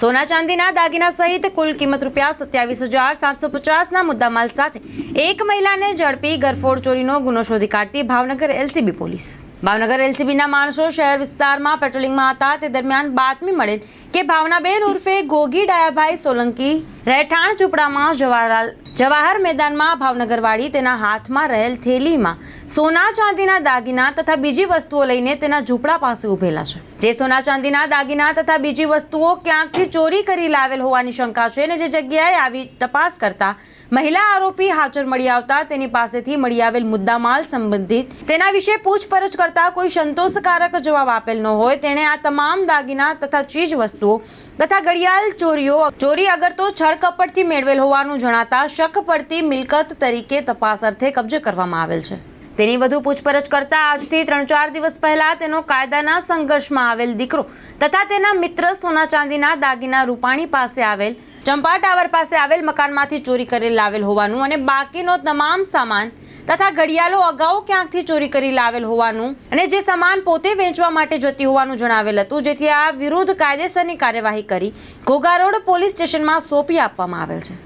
સોના ચાંદીના દાગીના સહિત કુલ કિંમત રૂપિયા સત્યાવીસ હજાર સાતસો પચાસના મુદ્દામાલ સાથે એક મહિલાને ઝડપી ગરફોડ ચોરીનો ગુનો શોધી કાઢતી ભાવનગર એલસીબી પોલીસ. ભાવનગર એલસીબીના માણસો શહેર વિસ્તારમાં પેટ્રોલિંગમાં હતા. તે દરમિયાન બાતમી મળેલ કે ભાવનાબેન ઉર્ફે ગોગી ડાયાભાઈ સોલંકી રહેઠાણ ઝૂંપડામાં જવાહરલાલ જવાહર મેદાનમાં ભાવનગરવાળી તેના હાથમાં રહેલ થેલીમાં સોના ચાંદીના દાગીના તથા બીજી વસ્તુઓ લઈને તેના ઝૂંપડા પાસે ઉભેલા છે. જે સોના ચાંદીના દાગીના તથા બીજી વસ્તુઓ ક્યાંકથી ચોરી કરી લાવેલ હોવાની શંકા છે અને જે જગ્યાએ આવી તપાસ કરતા મહિલા આરોપી હાજર મળી આવતા તેની પાસેથી મળી આવેલ મુદ્દામાલ સંબંધિત તેના વિશે પૂછપરછ કરતા કોઈ સંતોષકારક જવાબ આપેલ ન હોય, તેણે આ તમામ દાગીના તથા ચીજ વસ્તુઓ તથા ઘડિયાળ ચોરીઓ, ચોરી અગર તો છળકપટથી મેળવેલ હોવાનું જણાતા શક પડતી મિલકત તરીકે તપાસ અર્થે કબજે કરવામાં આવેલ છે. તેની વધુ પૂછપરછ કરતા આજથી ત્રણ ચાર દિવસ પહેલા તેનો કાયદાના સંઘર્ષમાં આવેલ દીકરો તથા તેના મિત્ર સોના ચાંદીના દાગીના રૂપાણી પાસે આવેલ ચંપા ટાવર પાસે આવેલ મકાનમાંથી ચોરી કરી લાવેલ હોવાનું અને બાકીનો તમામ સામાન તથા ઘડિયાળો અગાઉ ક્યાંકથી ચોરી કરી લાવેલ હોવાનું અને જે સામાન પોતે વેચવા માટે જતી હોવાનું જણાવેલ હતું, જેથી આ વિરુદ્ધ કાયદેસરની કાર્યવાહી કરી ઘોઘા રોડ પોલીસ સ્ટેશનમાં સોંપી આપવામાં આવેલ છે.